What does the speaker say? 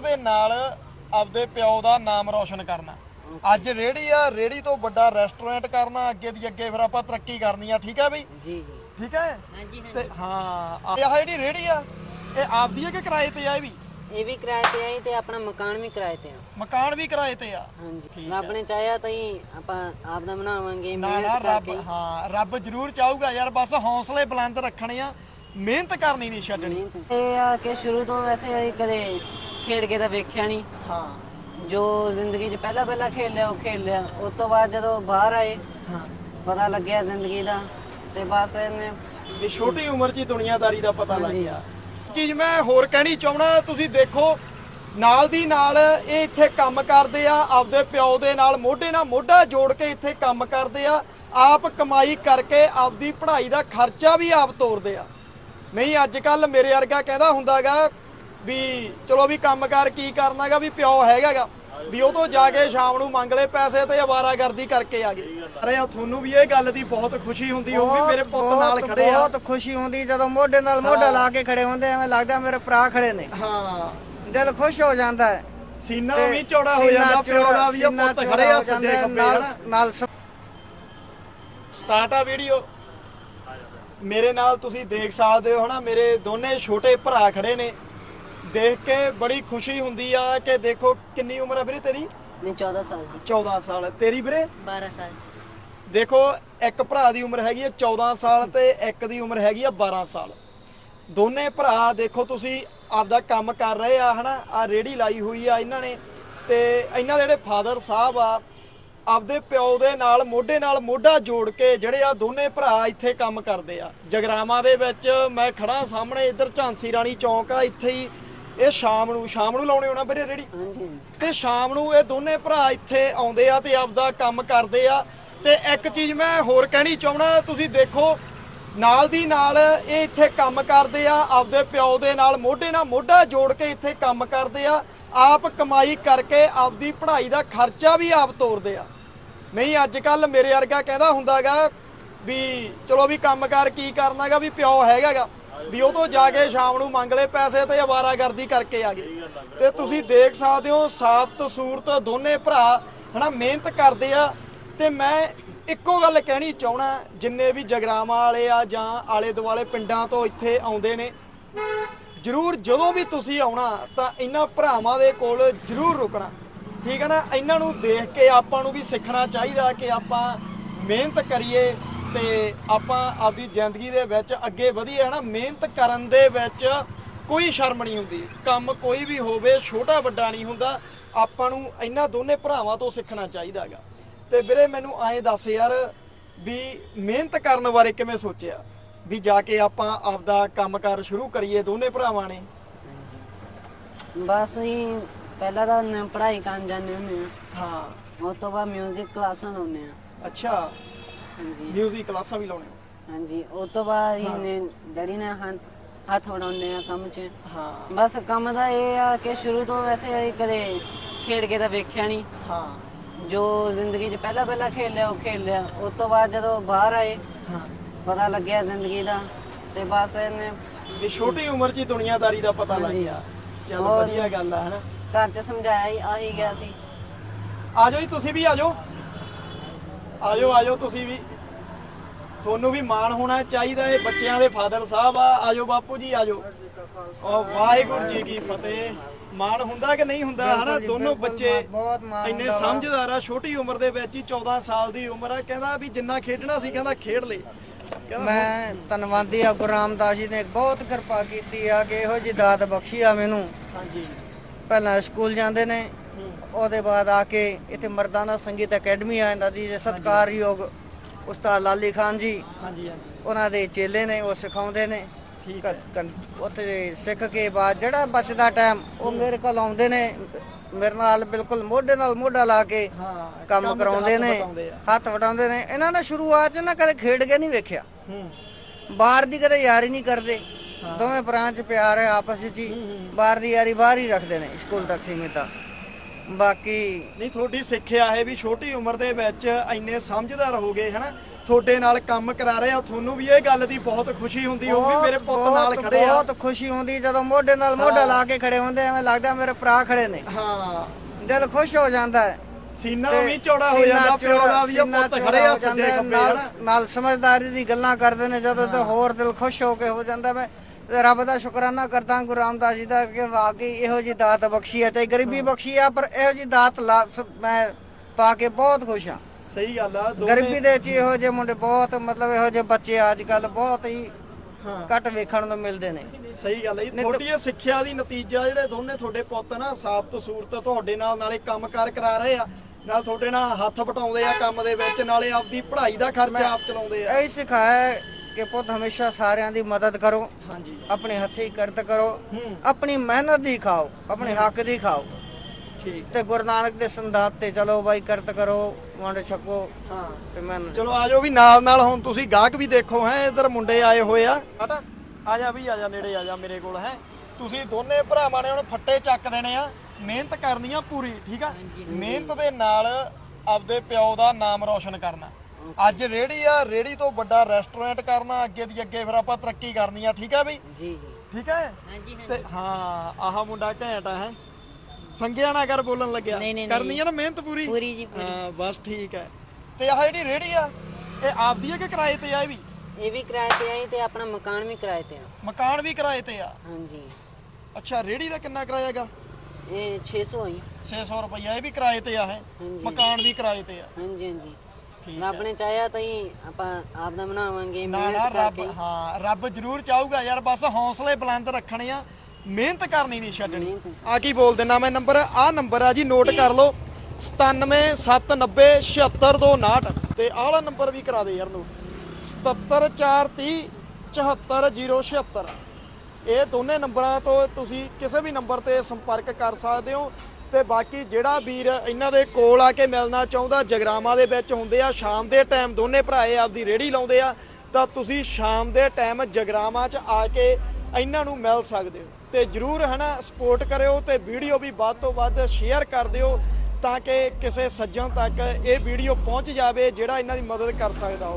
ਦੇ ਨਾਲ ਆਪਦੇ ਪਿਓ ਦਾ ਨਾਮ ਰੌਸ਼ਨ ਕਰਨਾ। ਅੱਜ ਰੇੜੀ ਆ ਰੇੜੀ ਤੋਂ ਵੱਡਾ ਰੈਸਟੋਰੈਂਟ ਕਰਨਾ ਅੱਗੇ ਦੀ ਅੱਗੇ ਫਿਰ ਆਪਾਂ ਤਰੱਕੀ ਕਰਨੀ ਆ ਠੀਕ ਹੈ ਬਈ? ਜੀ ਜੀ। ਠੀਕ ਹੈ ਹਾਂਜੀ ਤੇ ਹਾਂ ਇਹ ਆਹ ਜਿਹੜੀ ਰੇੜੀ ਆ ਇਹ ਆਪਦੀ ਹੈ ਕਿ ਕਿਰਾਏ ਤੇ ਆ ਇਹ ਵੀ? ਇਹ ਵੀ ਕਿਰਾਏ ਤੇ ਆਈ ਤੇ ਆਪਣਾ ਮਕਾਨ ਵੀ ਕਿਰਾਏ ਤੇ ਆ। ਮਕਾਨ ਵੀ ਕਿਰਾਏ ਤੇ ਆ? ਹਾਂਜੀ ਠੀਕ ਰੱਬ ਨੇ ਚਾਹਿਆ ਤਾਂ ਹੀ ਆਪਾਂ ਆਪ ਦਾ ਬਣਾਵਾਂਗੇ ਨਾ ਨਾ ਮਿਹਨਤ ਰੱਬ ਕਰਕੇ। ਹਾਂ ਰੱਬ ਜ਼ਰੂਰ ਚਾਹੂਗਾ ਯਾਰ ਬਸ ਹੌਸਲੇ ਬੁਲੰਦ ਰੱਖਣੇ ਆ ਮਿਹਨਤ ਕਰਨੀ ਨਹੀਂ ਛੱਡਣੀ। ਮਿਹਨਤ। ਇਹ ਆ ਕਿ ਸ਼ੁਰੂ ਤੋਂ ਵੈਸੇ ਅਸੀਂ ਕਦੇ ਖੇਡ ਕੇ ਤਾਂ ਵੇਖਿਆ ਨਹੀਂ ਹਾਂ। ਜੋ ਜ਼ਿੰਦਗੀ 'ਚ ਪਹਿਲਾਂ ਪਹਿਲਾਂ ਖੇਡ ਲਿਆ ਉਹ ਖੇਡ ਲਿਆ। ਉਸ ਤੋਂ ਬਾਅਦ ਜਦੋਂ ਬਾਹਰ ਆਏ ਹਾਂ। ਪਤਾ ਲੱਗਿਆ ਜ਼ਿੰਦਗੀ ਦਾ ਤੇ ਬਸ ਇਹਨੇ ਵੀ ਛੋਟੀ ਉਮਰ 'ਚ ਹੀ ਦੁਨੀਆਦਾਰੀ ਦਾ ਪਤਾ ਲੱਗ ਹਾਂਜੀ। ਗਿਆ। ਚੀਜ਼ ਮੈਂ ਹੋਰ ਕਹਿਣੀ ਚਾਹਣਾ ਤੁਸੀਂ ਦੇਖੋ ਨਾਲ ਦੀ ਨਾਲ ਇਹ ਇੱਥੇ ਕੰਮ ਕਰਦੇ ਆ ਆਪਦੇ ਪਿਓ ਦੇ ਨਾਲ ਮੋਢੇ ਨਾਲ ਮੋਢਾ ਜੋੜ ਕੇ ਇੱਥੇ ਕੰਮ ਕਰਦੇ ਆ। ਆਪ ਕਮਾਈ ਕਰਕੇ ਆਪਦੀ ਪੜ੍ਹਾਈ ਦਾ ਖਰਚਾ ਵੀ ਆਪ ਤੋਰਦੇ ਆ। ਨਹੀਂ ਅੱਜ ਕੱਲ ਮੇਰੇ ਵਰਗਾ ਕਹਿੰਦਾ ਹੁੰਦਾਗਾ ਵੀ ਚਲੋ ਵੀ ਕੰਮਕਾਰ ਕੀ ਕਰਨਾਗਾ ਵੀ ਪਿਓ ਹੈਗਾਗਾ ਵੀ ਉਹ ਤੋਂ ਜਾ ਕੇ ਸ਼ਾਮ ਨੂੰ ਮੰਗ ਲਏ ਪੈਸੇ ਤੇ ਅਵਾਰਾਗਰਦੀ ਕਰਕੇ ਆ ਗਏ। ਅਰੇ ਤੁਹਾਨੂੰ ਵੀ ਇਹ ਗੱਲ ਦੀ ਬਹੁਤ ਖੁਸ਼ੀ ਹੁੰਦੀ ਹੋਊਗੀ ਮੇਰੇ ਪੁੱਤ ਨਾਲ ਬਹੁਤ- ਖੜੇ ਆ। ਬਹੁਤ ਖੁਸ਼ੀ ਹੁੰਦੀ ਜਦੋਂ ਮੋਢੇ ਨਾਲ ਮੋਢਾ ਲਾ ਕੇ ਖੜੇ ਹੁੰਦੇ ਐਵੇਂ ਲੱਗਦਾ ਮੇਰੇ ਭਰਾ ਖੜੇ ਨੇ। ਹਾਂ। ਦਿਲ ਖੁਸ਼ ਹੋ ਜਾਂਦਾ ਹੈ। ਸੀਨਾ ਵੀ ਚੌੜਾ ਹੋ ਸੀਨਾ ਜਾਂਦਾ ਪਿਓ ਦਾ ਵੀ ਸੀਨਾ ਪੁੱਤ ਖੜੇ ਆ ਹੋ ਸੱਜੇ ਜਾਂਦਾ ਹੈ, ਖੱਬੇ ਨਾਲ ਹਨਾ। ਨਾਲ ਸ- ਸਟਾਰਟ ਆ ਵੀਡੀਓ। ਮੇਰੇ ਨਾਲ ਤੁਸੀਂ ਦੇਖ ਸਕਦੇ ਹੋ ਹਨਾ ਮੇਰੇ ਦੋਨੇ ਛੋਟੇ ਭਰਾ ਖੜੇ ਨੇ। ਦੇਖ ਕੇ ਬੜੀ ਖੁਸ਼ੀ ਹੁੰਦੀ ਆ ਕਿ ਦੇਖੋ ਕਿੰਨੀ ਉਮਰ ਆ ਵੀਰੇ ਤੇਰੀ? ਮੈਂ 14 ਸਾਲ ਦੀ। 14 ਸਾਲ। ਤੇਰੀ ਵੀਰੇ? 12 ਸਾਲ। ਦੇਖੋ ਇੱਕ ਭਰਾ ਦੀ ਉਮਰ ਹੈਗੀ ਹੈ 14 ਸਾਲ ਤੇ ਇੱਕ ਦੀ ਉਮਰ ਹੈਗੀ ਆ 12 ਸਾਲ। ਦੋਨੇ ਭਰਾ ਦੇਖੋ ਤੁਸੀਂ ਆਪਦਾ ਕੰਮ ਕਰ ਰਹੇ ਆ ਹਨਾ? ਆ ਰੇੜੀ ਲਾਈ ਹੋਈ ਆ ਇਹਨਾਂ ਨੇ ਤੇ ਇਹਨਾਂ ਦੇ ਜਿਹੜੇ ਫਾਦਰ ਸਾਹਿਬ ਆ ਆਪਦੇ ਪਿਓ ਦੇ ਨਾਲ ਮੋਢੇ ਨਾਲ ਮੋਢਾ ਜੋੜ ਕੇ ਜਿਹੜੇ ਆ ਦੋਨੇ ਭਰਾ ਇੱਥੇ ਕੰਮ ਕਰਦੇ ਆ। ਜਗਰਾਵਾਂ ਦੇ ਵਿੱਚ ਮੈਂ ਖੜਾ ਸਾਹਮਣੇ ਇੱਧਰ ਝਾਂਸੀ ਰਾਣੀ ਚੌਂਕ ਆ ਇੱਥੇ ਹੀ ਇਹ ਸ਼ਾਮ ਨੂੰ ਸ਼ਾਮ ਨੂੰ ਲਾਉਣੇ ਹੋਣਾ ਵੀਰੇ ਰੇੜੀ। ਹਾਂਜੀ ਤੇ ਸ਼ਾਮ ਨੂੰ ਇਹ ਦੋਨੇ ਭਰਾ ਇੱਥੇ ਆਉਂਦੇ ਆ ਤੇ ਆਪਦਾ ਕੰਮ ਕਰਦੇ ਆ। ਤੇ ਇੱਕ ਚੀਜ਼ ਮੈਂ ਹੋਰ ਕਹਿਣੀ ਚਾਹਣਾ ਤੁਸੀਂ ਦੇਖੋ ਨਾਲ ਦੀ ਨਾਲ ਇਹ ਇੱਥੇ ਕੰਮ ਕਰਦੇ ਆ ਆਪਦੇ ਪਿਓ ਦੇ ਨਾਲ ਮੋਢੇ ਨਾਲ ਮੋਢਾ ਜੋੜ ਕੇ ਇੱਥੇ ਕੰਮ ਕਰਦੇ ਆ। ਆਪ ਕਮਾਈ ਕਰਕੇ ਆਪਦੀ ਪੜ੍ਹਾਈ ਦਾ ਖਰਚਾ ਵੀ ਆਪ ਤੋਰਦੇ ਆ। ਨਹੀਂ ਅੱਜ ਕੱਲ ਮੇਰੇ ਵਰਗਾ ਕਹਿੰਦਾ ਹੁੰਦਾਗਾ ਵੀ ਚਲੋ ਵੀ ਕੰਮਕਾਰ ਕੀ ਕਰਨਾਗਾ ਵੀ ਪਿਓ ਹੈਗਾਗਾ। ਵੀ ਉਦੋਂ ਜਾ ਕੇ ਸ਼ਾਮ ਨੂੰ ਮੰਗ ਲਏ ਪੈਸੇ ਤੇ ਅਵਾਰਾਗਰਦੀ ਕਰਕੇ ਆ ਗਏ। ਤੇ ਤੁਸੀਂ ਦੇਖ ਸਕਦੇ ਹੋ ਸਾਬਤ ਸੂਰਤ ਦੋਨੇ ਭਰਾ ਹਨਾ ਮਿਹਨਤ ਕਰਦੇ ਆ। ਤੇ ਮੈਂ ਇੱਕੋ ਗੱਲ ਕਹਿਣੀ ਚਾਹਣਾ, ਜਿੰਨੇ ਵੀ ਜਗਰਾਵਾਂ ਵਾਲੇ ਆ ਜਾਂ ਆਲੇ ਦੁਆਲੇ ਪਿੰਡਾਂ ਤੋਂ ਇੱਥੇ ਆਉਂਦੇ ਨੇ, ਜਰੂਰ ਜਦੋਂ ਵੀ ਤੁਸੀਂ ਆਉਣਾ ਤਾਂ ਇਹਨਾਂ ਭਰਾਵਾਂ ਦੇ ਕੋਲ ਜਰੂਰ ਰੁਕਣਾ। ਠੀਕ ਹੈ ਨਾ? ਇਹਨਾਂ ਨੂੰ ਦੇਖ ਕੇ ਆਪਾਂ ਨੂੰ ਵੀ ਸਿੱਖਣਾ ਚਾਹੀਦਾ ਕਿ ਆਪਾਂ ਮਿਹਨਤ ਕਰੀਏ ਤੇ ਆਪਾਂ ਆਪਦੀ ਜ਼ਿੰਦਗੀ ਦੇ ਵਿੱਚ ਅੱਗੇ ਵਧੀਏ ਹਨਾ? ਮਿਹਨਤ ਕਰਨ ਦੇ ਵਿੱਚ ਕੋਈ ਸ਼ਰਮ ਨਹੀਂ ਹੁੰਦੀ। ਕੰਮ ਕੋਈ ਵੀ ਹੋਵੇ ਛੋਟਾ ਵੱਡਾ ਨਹੀਂ ਹੁੰਦਾ। ਆਪਾਂ ਨੂੰ ਇਹਨਾਂ ਦੋਨੇ ਭਰਾਵਾਂ ਤੋਂ ਸਿੱਖਣਾ ਚਾਹੀਦਾਗਾ ਤੇ ਵੀਰੇ ਮੈਨੂੰ ਐਂ ਦੱਸ ਯਾਰ ਵੀ ਮਿਹਨਤ ਕਰਨ ਬਾਰੇ ਕਿਵੇਂ ਸੋਚਿਆ? ਵੀ ਜਾ ਕੇ ਆਪਾਂ ਆਪਦਾ ਕੰਮਕਾਰ ਸ਼ੁਰੂ ਕਰੀਏ ਦੋਨੇ ਭਰਾਵਾਂ ਨੇ। ਬਸ ਹੀ ਪਹਿਲਾਂ ਤਾਂ ਨ- ਪੜ੍ਹਾਈ ਕਰਨ ਜਾਂਦੇ ਹੁੰਦੇ ਆ ਹਾਂ। ਉਸ ਤੋਂ ਬਾਅਦ 뮤직 ਕਲਾਸਾਂ ਲਾਉਂਦੇ ਆ ਅੱਛਾ। ਹਾਂਜੀ। ਮਿਊਜ਼ਿਕ ਕਲਾਸਾਂ ਵੀ ਲਾਉਣੇ ਹਾਂਜੀ ਉਸ ਤੋਂ ਬਾਅਦ ਹੀ ਨੇ ਡੈਡੀ ਨੇ ਹੱਥ ਹੱਥ ਵਡਾਉਂਦੇ ਆ ਕੰਮ 'ਚ। ਹਾਂ। ਬਸ ਕੰਮ ਦਾ ਇਹ ਆ ਕਿ ਸ਼ੁਰੂ ਤੋਂ ਵੈਸੇ ਕਦੇ ਖੇਡ ਕੇ ਤਾਂ ਵੇਖਿਆ ਨਹੀਂ। ਹਾਂ। ਜੋ ਜ਼ਿੰਦਗੀ 'ਚ ਪਹਿਲਾਂ ਪਹਿਲਾਂ ਖੇਡ ਲਿਆ ਉਹ ਖੇਡ ਲਿਆ ਉਸ ਤੋਂ ਬਾਅਦ ਜਦੋਂ ਬਾਹਰ ਆਏ ਹਾਂ। ਪਤਾ ਲੱਗਿਆ ਜ਼ਿੰਦਗੀ ਦਾ ਤੇ ਬਸ ਇਹਨੇ ਵੀ ਛੋਟੀ ਉਮਰ 'ਚ ਹੀ ਦੁਨੀਆਦਾਰੀ ਦਾ ਪਤਾ ਲੱਗ ਹਾਂਜੀ। ਗਿਆ। ਚਲ ਹੋਰ- ਵਧੀਆ ਗੱਲ ਆ ਹਨਾ। ਘਰ 'ਚ ਸਮਝਾਇਆ ਹੀ ਆ ਹੀ ਗਿਆ ਸੀ। ਆਜੋ ਜੀ ਤੁਸੀਂ ਵੀ ਆਜੋ ਆਜੋ ਆਜੋ ਤੁਸੀਂ ਵੀ। ਤੁਹਾਨੂੰ ਵੀ ਮਾਣ ਹੋਣਾ ਚਾਹੀਦਾ ਇਹ ਬੱਚਿਆਂ ਦੇ ਫਾਦਰ ਸਾਹਿਬ ਆ ਆਜੋ ਬਾਪੂ ਜੀ ਆਜੋ। ਓ ਵਾਹਿਗੁਰੂ ਜੀ ਕੀ ਫਤਿਹ। ਮਾਣ ਹੁੰਦਾ ਕਿ ਨਹੀਂ ਹੁੰਦਾ ਹਨਾ? ਦੋਨੋਂ ਬੱਚੇ ਇੰਨੇ। ਸਮਝਦਾਰ ਆ ਛੋਟੀ ਉਮਰ ਦੇ ਵਿੱਚ ਹੀ 14 ਸਾਲ ਦੀ ਉਮਰ ਆ। ਕਹਿੰਦਾ ਵੀ ਜਿੰਨਾ ਖੇਡਣਾ ਸੀ ਕਹਿੰਦਾ ਖੇਡ ਲੈ। ਕਹਿੰਦਾ ਮੈਂ ਧੰਨਵਾਦੀ ਆ ਗੁਰੂ ਰਾਮਦਾਸ ਜੀ ਨੇ ਬਹੁਤ ਕਿਰਪਾ ਕੀਤੀ ਆ ਕਿ ਇਹੋ ਜੀ ਦਾਤ ਬਖਸ਼ੀ ਆ ਮੈਨੂੰ। ਹਾਂਜੀ। ਪਹਿਲਾਂ ਸਕੂਲ ਜਾਂਦੇ ਨੇ ਉਹਦੇ ਬਾਅਦ ਆ ਕੇ ਇੱਥੇ ਮਰਦਾਨਾ ਸੰਗੀਤ ਅਕੈਡਮੀ ਆ ਇਹਨਾਂ ਦੀ ਜੇ ਸਤਿਕਾਰਯੋਗ ਉਸਤਾਦ ਲਾਲੀ ਖਾਨ ਜੀ। ਹਾਂਜੀ ਹਾਂਜੀ। ਉਹਨਾਂ ਦੇ ਚੇਲੇ ਨੇ ਉਹ ਸਿਖਾਉਂਦੇ ਨੇ। ਠੀਕ ਹੈ। ਉੱਥੇ ਸਿੱਖ ਕੇ ਬਾਅਦ ਜਿਹੜਾ ਬਚਦਾ ਟਾਈਮ ਉਹ ਮੇਰੇ ਕੋਲ ਆਉਂਦੇ ਨੇ। ਮੇਰੇ ਨਾਲ ਬਿਲਕੁਲ ਮੋਢੇ ਨਾਲ ਮੋਢਾ ਲਾ ਕੇ ਹਾਂ ਕੰਮ ਚ ਕਰਾਉਂਦੇ ਨੇ। ਹੱਥ ਵਟਾਉਂਦੇ ਨੇ। ਇਹਨਾਂ ਨੇ ਸ਼ੁਰੂਆਤ 'ਚ ਨਾ ਕਦੇ ਖੇਡ ਕੇ ਨਹੀਂ ਵੇਖਿਆ। ਹੂੰ। ਬਾਹਰ ਦੀ ਕਦੇ ਯਾਰੀ ਨਹੀਂ ਕਰਦੇ। ਦੋਵੇਂ ਭਰਾਵਾਂ 'ਚ ਪਿਆਰ ਹੈ ਆਪਸ ਵਿੱਚ ਹੀ। ਬਾਹਰ ਦੀ ਯਾਰੀ ਬਾਹਰ ਹੀ ਰੱਖਦੇ ਨੇ ਸਕੂਲ ਤੱਕ ਸੀਮਿਤ। ਆ ਬਾਕੀ ਨਹੀਂ ਤੁਹਾਡੀ ਸਿੱਖਿਆ ਹੈ ਵੀ ਛੋਟੀ ਉਮਰ ਦੇ ਵਿੱਚ ਇੰਨੇ ਸਮਝਦਾਰ ਹੋ ਗਏ ਹਨਾ? ਤੁਹਾਡੇ ਨਾਲ ਕੰਮ ਕਰਾ ਰਹੇ ਆ ਤੁਹਾਨੂੰ ਵੀ ਇਹ ਗੱਲ ਦੀ ਬਹੁਤ ਖੁਸ਼ੀ ਹੁੰਦੀ ਹੋਊਗੀ ਬਹੁਤ- ਮੇਰੇ ਪੁੱਤ ਨਾਲ ਬਹੁਤ- ਖੜੇ ਆ। ਬਹੁਤ ਖੁਸ਼ੀ ਹੁੰਦੀ ਜਦੋਂ ਮੋਢੇ ਨਾਲ ਮੋਢਾ ਲਾ ਕੇ ਖੜੇ ਹੁੰਦੇ ਐਵੇਂ ਲੱਗਦਾ ਮੇਰੇ ਭਰਾ ਖੜੇ ਨੇ। ਹਾਂ। ਦਿਲ ਖੁਸ਼ ਹੋ ਜਾਂਦਾ ਹੈ। ਸੀਨਾ ਤੇ ਵੀ ਚੌੜਾ ਹੋ ਸੀਨਾ ਜਾਂਦਾ ਪਿਓ ਚੌੜਾ- ਦਾ ਵੀ ਸੀਨਾ ਪੁੱਤ ਚੌੜਾ ਖੜੇ ਆ ਹੋ ਸੱਜੇ ਹੈ, ਖੱਬੇ ਨਾਲ ਹਨਾ। ਨਾਲ ਸਮਝਦਾਰੀ ਦੀ ਗੱਲਾਂ ਕਰਦੇ ਨੇ ਜਦੋਂ ਤੇ ਹੋਰ ਦਿਲ ਖੁਸ਼ ਹੋ ਕੇ ਹੋ ਜਾਂਦਾ ਮੈਂ। ਰੱਬ ਦਾ ਸ਼ੁਕਰਾਨਾ ਕਰਦਾ ਗੁਰੂ ਰਾਮਦਾਸ ਜੀ ਦਾ ਕਿ ਵਾਕਈ ਇਹੋ ਜੀ ਦਾਤ ਬਖਸ਼ੀ ਹੈ ਤੇ ਗਰੀਬੀ ਬਖਸ਼ੀ ਆ ਪਰ ਇਹੋ ਜੀ ਦਾਤ ਲਾ ਸ- ਮੈਂ ਪਾ ਕੇ ਬਹੁਤ ਖੁਸ਼ ਹਾਂ। ਸਹੀ ਗੱਲ ਆ ਦੋਵੇਂ- ਗਰੀਬੀ ਦੇ ਵਿੱਚ ਇਹੋ ਜਿਹੇ ਮੁੰਡੇ ਬਹੁਤ ਮਤਲਬ ਇਹੋ ਜਿਹੇ ਬੱਚੇ ਅੱਜ ਕੱਲ ਬਹੁਤ ਹੀ ਹਾਂ। ਘੱਟ ਵੇਖਣ ਨੂੰ ਮਿਲਦੇ ਨੇ। ਸਹੀ ਗੱਲ ਹੈ ਜੀ ਨਹੀਂ ਤਾਂ- ਤੁਹਾਡੀ ਇਹ ਸਿੱਖਿਆ ਦੀ ਨਤੀਜਾ ਜਿਹੜੇ ਦੋਨੇ ਤੁਹਾਡੇ ਪੁੱਤ ਨਾ ਸਾਬਤ ਸੂਰਤ ਤੁਹਾਡੇ ਨਾਲ ਨਾਲੇ ਕੰਮਕਾਰ ਕਰਾ ਰਹੇ ਆ ਨਾਲ ਤੁਹਾਡੇ ਨਾਲ ਹੱਥ ਵਟਾਉਂਦੇ ਆ ਕੰਮ ਦੇ ਵਿੱਚ ਨਾਲੇ ਆਪਦੀ ਪੜ੍ਹਾਈ ਦਾ ਖਰਚਾ ਆਪ ਚਲਾਉਂਦੇ ਆ। ਇਹ ਸਿਖਾਇਆ ਕਿ ਪੁੱਤ ਹਮੇਸ਼ਾ ਸਾਰਿਆਂ ਦੀ ਮਦਦ ਕਰੋ। ਹਾਂਜੀ। ਆਪਣੇ ਹੱਥੀਂ ਕਰਤ ਕਰੋ। ਆਪਣੀ ਮਿਹਨਤ ਦੀ ਖਾਓ। ਆਪਣੇ ਹੱਕ ਦੀ ਖਾਓ। ਠੀਕ। ਤੇ ਗੁਰੂ ਨਾਨਕ ਦੇ ਸੰਦਾਤ ਤੇ ਚਲੋ ਬਾਈ ਕਰਤ ਕਰੋ ਵੰਡ ਛਕੋ ਹਾਂ। ਤੇ ਮਿਹਨਤ ਚਲੋ ਆਜੋ ਵੀ ਨਾਲ ਨਾਲ ਹੁਣ ਤੁਸੀਂ ਗਾਹਕ ਵੀ ਦੇਖੋ ਹੈ ਇਧਰ ਮੁੰਡੇ ਆਏ ਹੋਏ ਆ। ਹਟਾ ਆ ਜਾ ਵੀ ਆ ਜਾ ਨੇੜੇ ਆ ਜਾ ਮੇਰੇ ਕੋਲ ਹੈ। ਤੁਸੀਂ ਦੋਨੇ ਭਰਾਵਾਂ ਨੇ ਹੁਣ ਫੱਟੇ ਚੱਕ ਦੇਣੇ ਆ। ਮਿਹਨਤ ਕਰਨੀ ਆ ਪੂਰੀ ਠੀਕ ਆ? ਮਿਹਨਤ ਦੇ ਨਾਲ ਆਪਦੇ ਪਿਓ ਦਾ ਨਾਮ ਰੌਸ਼ਨ ਕਰਨਾ। ਅੱਜ ਰੇੜੀ ਆ ਰੇੜੀ ਤੋਂ ਵੱਡਾ ਰੈਸਟੋਰੈਂਟ ਕਰਨਾ ਅੱਗੇ ਦੀ ਅੱਗੇ ਫਿਰ ਆਪਾਂ ਤਰੱਕੀ ਕਰਨੀ ਆ ਠੀਕ ਆ ਬਈ? ਜੀ ਜੀ। ਠੀਕ ਹੈ ਹਾਂਜੀ ਤੇ ਹਾਂ ਆਹ ਮੁੰਡਾ ਘੈਂਟ ਆ ਹੈ? ਸੰਗਿਆ ਨਾ ਕਰ ਬੋਲਣ ਲੱਗਿਆ। ਨਹੀਂ, ਨਹੀਂ, ਕਰਨੀ ਆ ਨਾ ਮਿਹਨਤ ਪੂਰੀ? ਪੂਰੀ ਜੀ, ਪੂਰੀ। ਹਾਂ ਬਸ ਠੀਕ ਹੈ ਤੇ ਆਹ ਜਿਹੜੀ ਰੇੜੀ ਆ ਇਹ ਆਪਦੀ ਹੈ ਕਿ ਕਿਰਾਏ ਤੇ ਆ ਇਹ ਵੀ? ਇਹ ਵੀ ਕਿਰਾਏ ਤੇ ਆਈ ਤੇ ਆਪਣਾ ਮਕਾਨ ਵੀ ਕਿਰਾਏ ਤੇ ਆ। ਮਕਾਨ ਵੀ ਕਿਰਾਏ ਤੇ ਆ? ਹਾਂਜੀ। ਅੱਛਾ ਰੇੜੀ ਦਾ ਕਿੰਨਾ ਕਿਰਾਇਆ ਹੈਗਾ? ਇਹ 600 ਆਈ 600 ਰੁਪਈਆ ਇਹ ਵੀ ਕਿਰਾਏ ਤੇ ਆ ਹੈ? ਹਾਂਜੀ। ਮਕਾਨ ਵੀ ਕਿਰਾਏ ਤੇ ਆ। ਹਾਂਜੀ ਹਾਂਜੀ। ਠੀਕ ਰੱਬ ਨੇ ਚਾਹਿਆ ਤਾਂ ਹੀ ਆਪਾਂ ਆਪ ਦਾ ਬਣਾਵਾਂਗੇ ਨਾ ਨਾ ਮਿਹਨਤ ਰੱਬ ਕਰਕੇ। ਹਾਂ ਰੱਬ ਜ਼ਰੂਰ ਚਾਹੂਗਾ ਯਾਰ ਬਸ ਹੌਸਲੇ ਬੁਲੰਦ ਰੱਖਣੇ ਆ। ਮਿਹਨਤ ਕਰਨੀ ਨਹੀਂ ਛੱਡਣੀ। ਆ ਕੀ ਬੋਲ ਦੇਣਾ ਮੈਂ ਨੰਬਰ? ਆਹ ਨੰਬਰ ਆ ਜੀ ਨੋਟ ਕਰ ਲਓ। 9779076259 ਤੇ ਆਹ ਵਾਲਾ ਨੰਬਰ ਵੀ ਕਰਾ ਦੇ ਯਾਰ ਨੂੰ। 77430 74076 ਇਹ ਦੋਨੇ ਨੰਬਰਾਂ ਤੋਂ ਤੁਸੀਂ ਕਿਸੇ ਵੀ ਨੰਬਰ ਤੇ ਸੰਪਰਕ ਕਰ ਸਕਦੇ ਹੋ। ਤੇ ਬਾਕੀ ਜਿਹੜਾ ਵੀਰ ਇਹਨਾਂ ਦੇ ਕੋਲ ਆ ਕੇ ਮਿਲਣਾ ਚਾਹੁੰਦਾ ਜਗਰਾਮਾ ਦੇ ਵਿੱਚ ਹੁੰਦੇ ਆ, ਸ਼ਾਮ ਦੇ ਟਾਈਮ ਦੋਨੇ ਭਰਾਏ ਆਪਦੀ ਰੇੜੀ ਲਾਉਂਦੇ ਆ, ਤਾਂ ਤੁਸੀਂ ਸ਼ਾਮ ਦੇ ਟਾਈਮ ਜਗਰਾਮਾ 'ਚ ਆ ਕੇ ਇਹਨਾਂ ਨੂੰ ਮਿਲ ਸਕਦੇ ਹੋ। ਤੇ ਜਰੂਰ ਹਨਾ ਸਪੋਰਟ ਕਰਿਓ ਤੇ ਵੀਡੀਓ ਵੀ ਵੱਧ ਤੋਂ ਵੱਧ ਸ਼ੇਅਰ ਕਰ ਦਿਓ ਤਾਂ ਕਿ ਕਿਸੇ ਸੱਜਣ ਤੱਕ ਇਹ ਵੀਡੀਓ ਪਹੁੰਚ ਜਾਵੇ ਜਿਹੜਾ ਇਹਨਾਂ ਦੀ ਮਦਦ ਕਰ ਸਕਦਾ ਹੋ